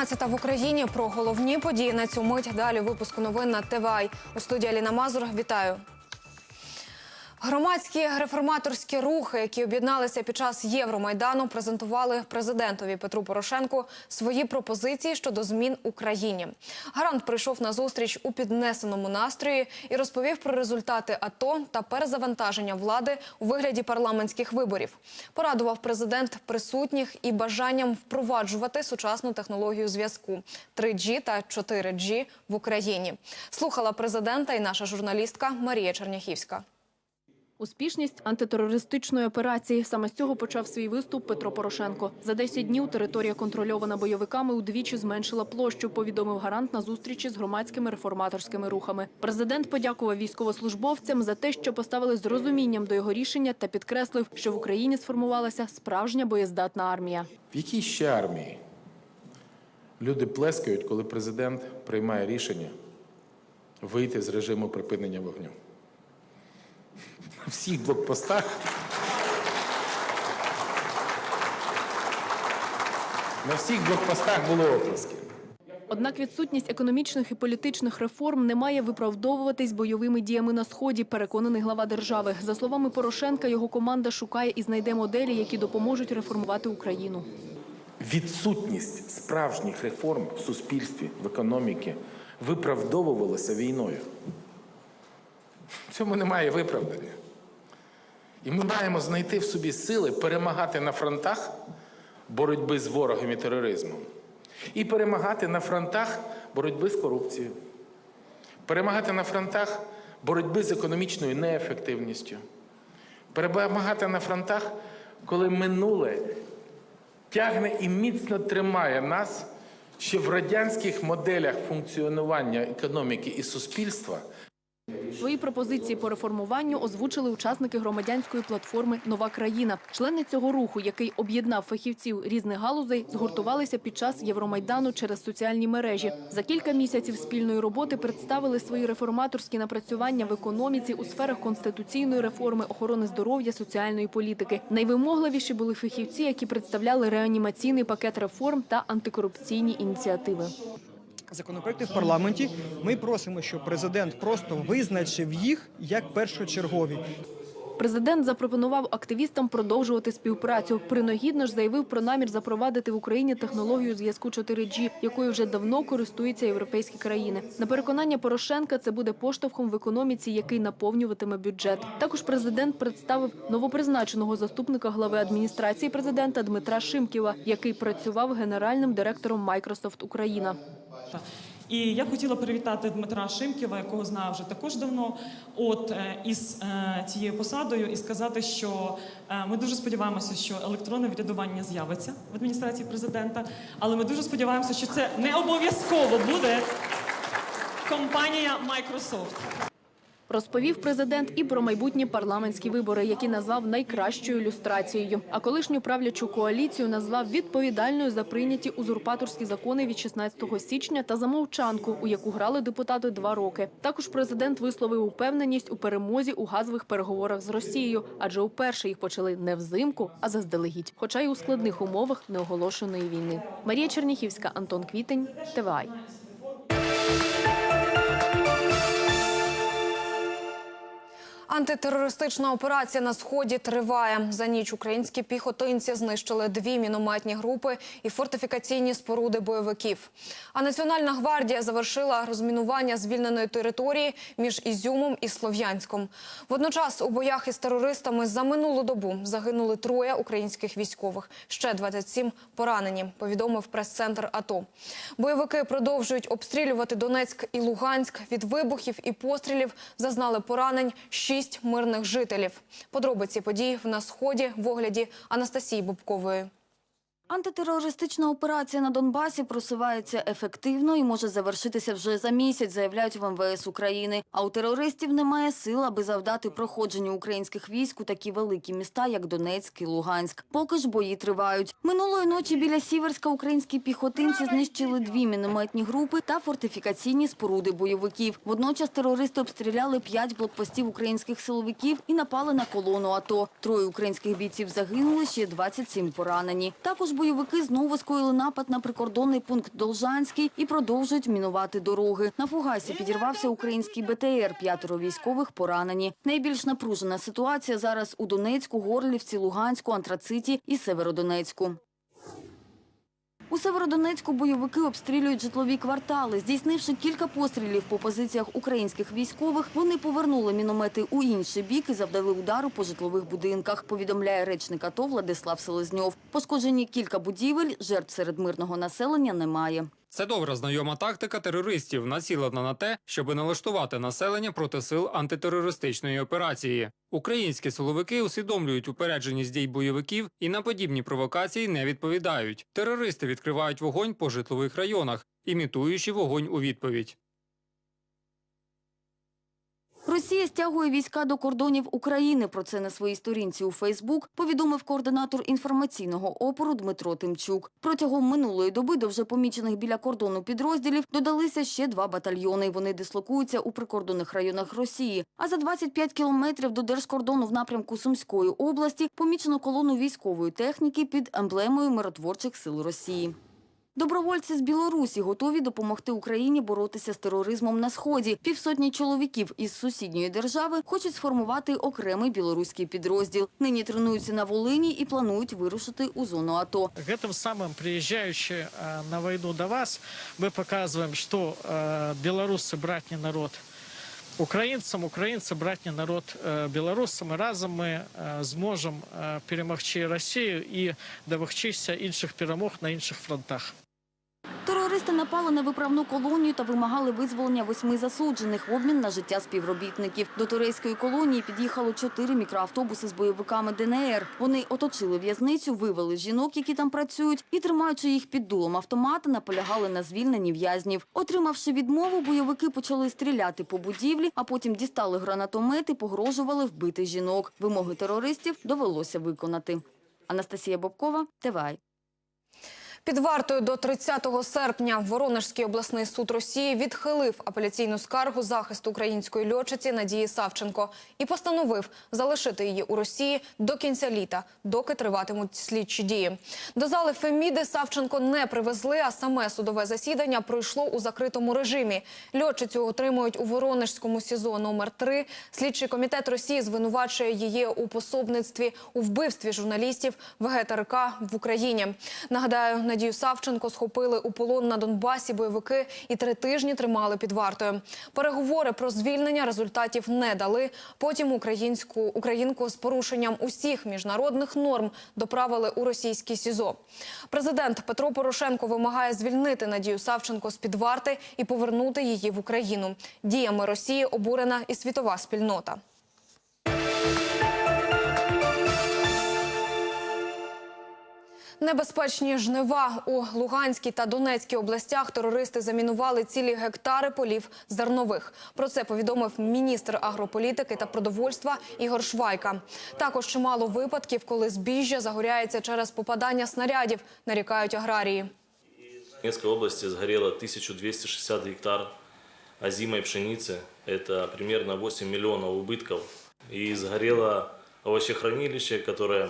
12 в Україні про головні події на цю мить. Далі випуску новин на ТВАЙ. У студії Аліна Мазур. Вітаю. Громадські реформаторські рухи, які об'єдналися під час Євромайдану, презентували президентові Петру Порошенку свої пропозиції щодо змін Україні. Гарант прийшов на зустріч у піднесеному настрої і розповів про результати АТО та перезавантаження влади у вигляді парламентських виборів. Порадував президент присутніх і бажанням впроваджувати сучасну технологію зв'язку 3G та 4G в Україні. Слухала президента і наша журналістка Марія Черняхівська. Успішність антитерористичної операції саме з цього почав свій виступ Петро Порошенко. За 10 днів територія, контрольована бойовиками, удвічі зменшила площу. Повідомив гарант на зустрічі з громадськими реформаторськими рухами. Президент подякував військовослужбовцям за те, що поставили з розумінням до його рішення, та підкреслив, що в Україні сформувалася справжня боєздатна армія. В якій ще армії люди плескають, коли президент приймає рішення вийти з режиму припинення вогню? На всіх блокпостах. На всіх блокпостах були оплески. Однак відсутність економічних і політичних реформ не має виправдовуватись бойовими діями на сході. Переконаний глава держави. За словами Порошенка, його команда шукає і знайде моделі, які допоможуть реформувати Україну. Відсутність справжніх реформ в суспільстві, в економіці виправдовувалася війною. Цьому немає виправдання. І ми маємо знайти в собі сили перемагати на фронтах боротьби з ворогом і тероризмом. І перемагати на фронтах боротьби з корупцією. Перемагати на фронтах боротьби з економічною неефективністю. Перемагати на фронтах, коли минуле тягне і міцно тримає нас ще в радянських моделях функціонування економіки і суспільства. Свої пропозиції по реформуванню озвучили учасники громадянської платформи Нова країна. Члени цього руху, який об'єднав фахівців різних галузей, згуртувалися під час Євромайдану через соціальні мережі. За кілька місяців спільної роботи представили свої реформаторські напрацювання в економіці у сферах конституційної реформи, охорони здоров'я, соціальної політики. Найвимогливіші були фахівці, які представляли реанімаційний пакет реформ та антикорупційні ініціативи. Законопроекти в парламенті. Ми просимо, щоб президент просто визначив їх як першочергові. Президент запропонував активістам продовжувати співпрацю. Принагідно ж заявив про намір запровадити в Україні технологію зв'язку 4G, якою вже давно користуються європейські країни. На переконання Порошенка це буде поштовхом в економіці, який наповнюватиме бюджет. Також президент представив новопризначеного заступника глави адміністрації президента Дмитра Шимківа, який працював генеральним директором Microsoft Україна. І я хотіла привітати Дмитра Шимківа, якого знаю вже також давно, от е, із е, цією посадою, і сказати, що е, ми дуже сподіваємося, що електронне врядування з'явиться в адміністрації президента, але ми дуже сподіваємося, що це не обов'язково буде компанія Microsoft. Розповів президент і про майбутні парламентські вибори, які назвав найкращою люстрацією. А колишню правлячу коаліцію назвав відповідальною за прийняті узурпаторські закони від 16 січня та за мовчанку, у яку грали депутати два роки. Також президент висловив упевненість у перемозі у газових переговорах з Росією, адже уперше їх почали не взимку, а заздалегідь, хоча й у складних умовах неоголошеної війни. Марія Черніхівська, Антон Квітень, ТВАЙ. Антитерористична операція на сході триває. За ніч українські піхотинці знищили дві мінометні групи і фортифікаційні споруди бойовиків. А Національна гвардія завершила розмінування звільненої території між Ізюмом і Слов'янськом. Водночас у боях із терористами за минулу добу загинули троє українських військових. Ще 27 поранені. Повідомив прес-центр АТО. Бойовики продовжують обстрілювати Донецьк і Луганськ. Від вибухів і пострілів зазнали поранень шість мирних жителів. Подробиці подій на сході в огляді Анастасії Бубкової. Антитерористична операція на Донбасі просувається ефективно і може завершитися вже за місяць, заявляють в МВС України. А у терористів немає сил, аби завдати проходженню українських військ у такі великі міста, як Донецьк і Луганськ. Поки ж бої тривають. Минулої ночі біля Сіверська українські піхотинці знищили дві мінометні групи та фортифікаційні споруди бойовиків. Водночас терористи обстріляли п'ять блокпостів українських силовиків і напали на колону АТО. Троє українських бійців загинули, ще 27 поранені. Також бойовики знову скоїли напад на прикордонний пункт Должанський і продовжують мінувати дороги. На фугасі підірвався український БТР. П'ятеро військових поранені. Найбільш напружена ситуація зараз у Донецьку, Горлівці, Луганську, Антрациті і Северодонецьку. У Северодонецьку бойовики обстрілюють житлові квартали. Здійснивши кілька пострілів по позиціях українських військових, вони повернули міномети у інший бік і завдали удару по житлових будинках, повідомляє речник АТО Владислав Селезньов. Пошкоджені кілька будівель, жертв серед мирного населення немає. Це добра знайома тактика терористів, націлена на те, щоб налаштувати населення проти сил антитерористичної операції. Українські силовики усвідомлюють упередженість дій бойовиків і на подібні провокації не відповідають. Терористи відкривають вогонь по житлових районах, імітуючи вогонь у відповідь. Росія стягує війська до кордонів України. Про це на своїй сторінці у Фейсбук повідомив координатор інформаційного опору Дмитро Тимчук. Протягом минулої доби до вже помічених біля кордону підрозділів додалися ще два батальйони. Вони дислокуються у прикордонних районах Росії. А за 25 кілометрів до держкордону в напрямку Сумської області помічено колону військової техніки під емблемою миротворчих сил Росії. Добровольці з Білорусі готові допомогти Україні боротися з тероризмом на сході. Півсотні чоловіків із сусідньої держави хочуть сформувати окремий білоруський підрозділ. Нині тренуються на Волині і планують вирушити у зону АТО. Гэтым самым приезжающие э, на войну до вас, мы показываем, что э, белорусы братний народ українцам, українці братний народ э, белорусам. І разом ми э, зможемо э, перемогти Росію і домогтися інших перемог на інших фронтах. Терористи напали на виправну колонію та вимагали визволення восьми засуджених в обмін на життя співробітників. До турейської колонії під'їхало чотири мікроавтобуси з бойовиками ДНР. Вони оточили в'язницю, вивели жінок, які там працюють, і, тримаючи їх під дулом автомата, наполягали на звільненні в'язнів. Отримавши відмову, бойовики почали стріляти по будівлі, а потім дістали гранатомет і погрожували вбити жінок. Вимоги терористів довелося виконати. Анастасія Бобкова, ТВАЙ. Під вартою до 30 серпня Воронежський обласний суд Росії відхилив апеляційну скаргу захисту української льотчиці Надії Савченко і постановив залишити її у Росії до кінця літа, доки триватимуть слідчі дії. До зали Феміди Савченко не привезли, а саме судове засідання пройшло у закритому режимі. Льотчицю отримують у Воронежському СІЗО номер 3 Слідчий комітет Росії звинувачує її у пособництві у вбивстві журналістів ВГТРК в Україні. Нагадаю, Надію Савченко схопили у полон на Донбасі бойовики і три тижні тримали під вартою. Переговори про звільнення результатів не дали. Потім українську українку з порушенням усіх міжнародних норм доправили у російський СІЗО. Президент Петро Порошенко вимагає звільнити Надію Савченко з під варти і повернути її в Україну. Діями Росії обурена і світова спільнота. Небезпечні жнива у Луганській та Донецькій областях терористи замінували цілі гектари полів зернових. Про це повідомив міністр агрополітики та продовольства Ігор Швайка. Також чимало випадків, коли збіжжя загоряється через попадання снарядів, нарікають аграрії. В Донецкой области сгорело 1260 гектар озимой пшеницы. Это примерно 8 миллионов убытков. И сгорело овощехранилище, которое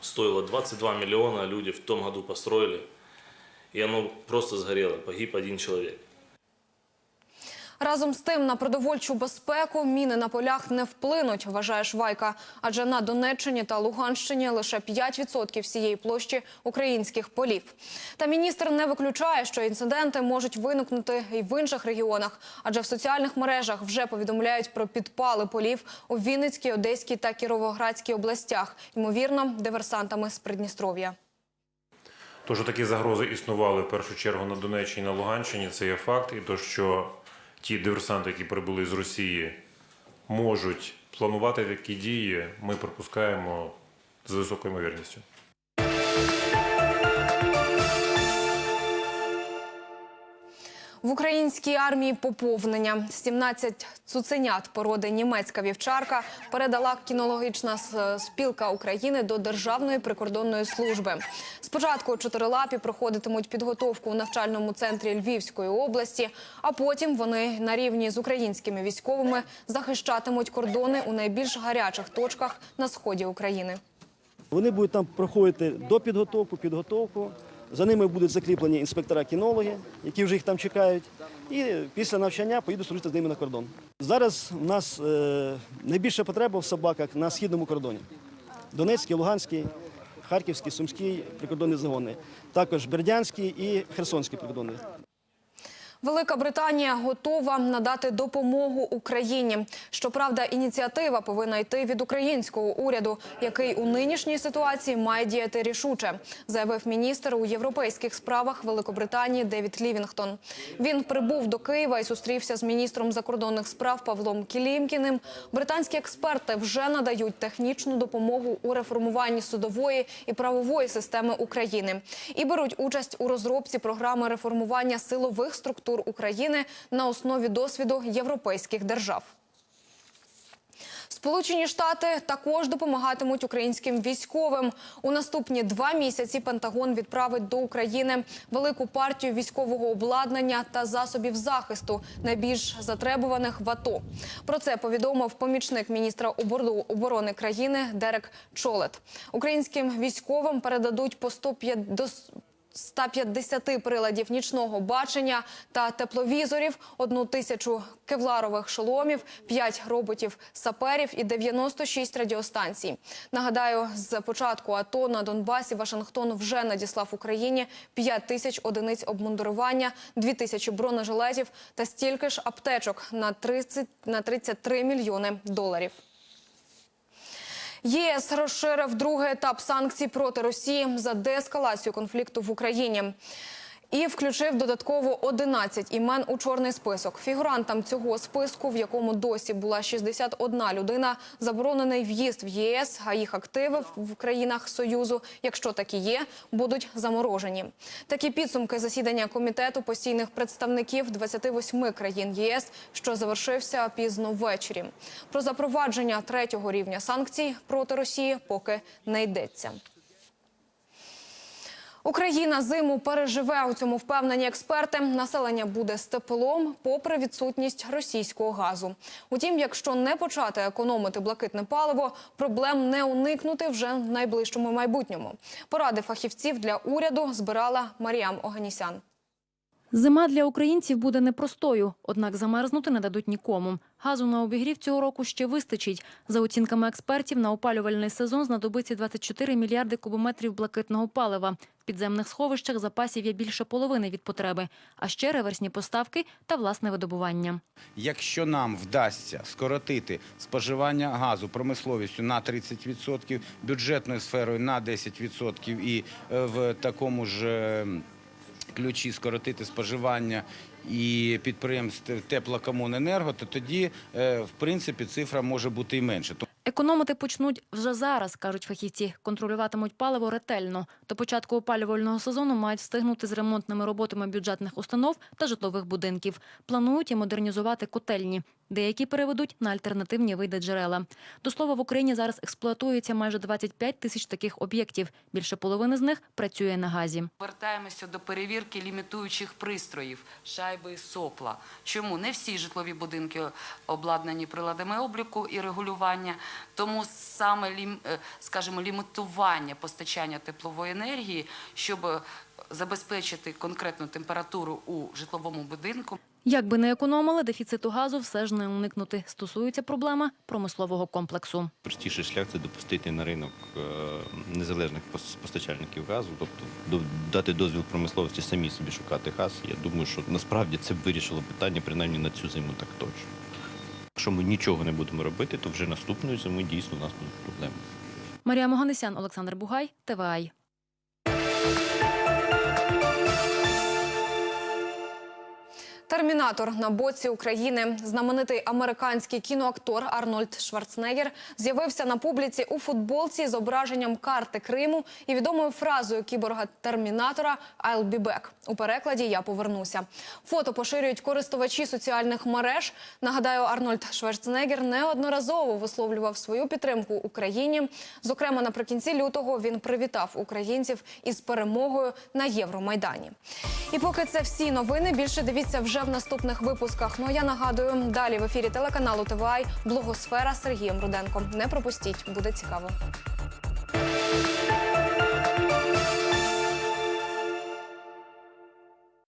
стоило 22 миллиона, люди в том году построили. И оно просто сгорело, погиб один человек. Разом з тим на продовольчу безпеку міни на полях не вплинуть, вважає Швайка. Адже на Донеччині та Луганщині лише 5% всієї площі українських полів. Та міністр не виключає, що інциденти можуть виникнути і в інших регіонах. Адже в соціальних мережах вже повідомляють про підпали полів у Вінницькій, Одеській та Кіровоградській областях, ймовірно, диверсантами з Придністров'я. То, що такі загрози існували в першу чергу на Донеччині на Луганщині, це є факт. І то, що ті диверсанти, які прибули з Росії, можуть планувати такі дії, ми припускаємо з високою ймовірністю. В українській армії поповнення 17 цуценят породи німецька вівчарка передала кінологічна спілка України до Державної прикордонної служби. Спочатку чотирилапі проходитимуть підготовку у навчальному центрі Львівської області, а потім вони на рівні з українськими військовими захищатимуть кордони у найбільш гарячих точках на сході України. Вони будуть там проходити до підготовку, підготовку. За ними будуть закріплені інспектора-кінологи, які вже їх там чекають. І після навчання поїдуть служити з ними на кордон. Зараз у нас е, найбільша потреба в собаках на східному кордоні. Донецький, Луганський, Харківський, Сумський прикордонні загони, також Бердянський і Херсонський прикордонний. Велика Британія готова надати допомогу Україні. Щоправда, ініціатива повинна йти від українського уряду, який у нинішній ситуації має діяти рішуче, заявив міністр у європейських справах Великобританії Девід Лівінгтон. Він прибув до Києва і зустрівся з міністром закордонних справ Павлом Кілімкіним. Британські експерти вже надають технічну допомогу у реформуванні судової і правової системи України і беруть участь у розробці програми реформування силових структур України на основі досвіду європейських держав. Сполучені Штати також допомагатимуть українським військовим. У наступні два місяці Пентагон відправить до України велику партію військового обладнання та засобів захисту, найбільш затребуваних в АТО. Про це повідомив помічник міністра оборо- оборони країни Дерек Чолет. Українським військовим передадуть по 105 до 150 приладів нічного бачення та тепловізорів, одну тисячу кевларових шоломів, 5 роботів-саперів і 96 радіостанцій. Нагадаю, з початку АТО на Донбасі Вашингтон вже надіслав Україні 5 тисяч одиниць обмундирування, 2 тисячі бронежилетів та стільки ж аптечок на 30 на 33 мільйони доларів. ЄС розширив другий етап санкцій проти Росії за деескалацію конфлікту в Україні. І включив додатково 11 імен у чорний список. Фігурантам цього списку, в якому досі була 61 людина, заборонений в'їзд в ЄС, а їх активи в країнах Союзу, якщо такі є, будуть заморожені. Такі підсумки засідання комітету постійних представників 28 країн ЄС, що завершився пізно ввечері. Про запровадження третього рівня санкцій проти Росії поки не йдеться. Україна зиму переживе у цьому впевнені експерти. Населення буде з теплом, попри відсутність російського газу. Утім, якщо не почати економити блакитне паливо, проблем не уникнути вже в найближчому майбутньому. Поради фахівців для уряду збирала Маріам Оганісян. Зима для українців буде непростою, однак замерзнути не дадуть нікому. Газу на обігрів цього року ще вистачить. За оцінками експертів, на опалювальний сезон знадобиться 24 мільярди кубометрів блакитного палива. В підземних сховищах запасів є більше половини від потреби, а ще реверсні поставки та власне видобування. Якщо нам вдасться скоротити споживання газу промисловістю на 30%, бюджетною сферою на 10% і е, в такому ж е, ключі скоротити споживання і підприємств теплокомуненерго, то тоді, е, в принципі, цифра може бути і менше. Економити почнуть вже зараз, кажуть фахівці. Контролюватимуть паливо ретельно. До початку опалювального сезону мають встигнути з ремонтними роботами бюджетних установ та житлових будинків. Планують і модернізувати котельні. Деякі переведуть на альтернативні види джерела. До слова, в Україні зараз експлуатується майже 25 тисяч таких об'єктів. Більше половини з них працює на газі. Повертаємося до перевірки лімітуючих пристроїв, шайби сопла. Чому не всі житлові будинки обладнані приладами обліку і регулювання, тому саме е, скажімо, лімітування постачання теплової енергії, щоб е, забезпечити конкретну температуру у житловому будинку. Як би не економили, дефіциту газу все ж не уникнути. Стосується проблема промислового комплексу. Простіший шлях це допустити на ринок е, незалежних пос- постачальників газу, тобто дати дозвіл промисловості самі собі шукати газ. Я думаю, що насправді це б вирішило питання, принаймні на цю зиму так точно. Якщо ми нічого не будемо робити, то вже наступної зими дійсно у нас будуть проблеми. Марія Моганесян, Олександр Бугай, ТВАЙ. Термінатор на боці України. Знаменитий американський кіноактор Арнольд Шварценеггер з'явився на публіці у футболці з зображенням карти Криму і відомою фразою кіборга Термінатора «I'll be back». У перекладі Я повернуся. Фото поширюють користувачі соціальних мереж. Нагадаю, Арнольд Шварценеггер неодноразово висловлював свою підтримку Україні. Зокрема, наприкінці лютого він привітав українців із перемогою на Євромайдані. І поки це всі новини, більше дивіться вже в наступних випусках. Ну а я нагадую, далі в ефірі телеканалу ТВАЙ «Блогосфера» Сергієм Руденко. Не пропустіть, буде цікаво.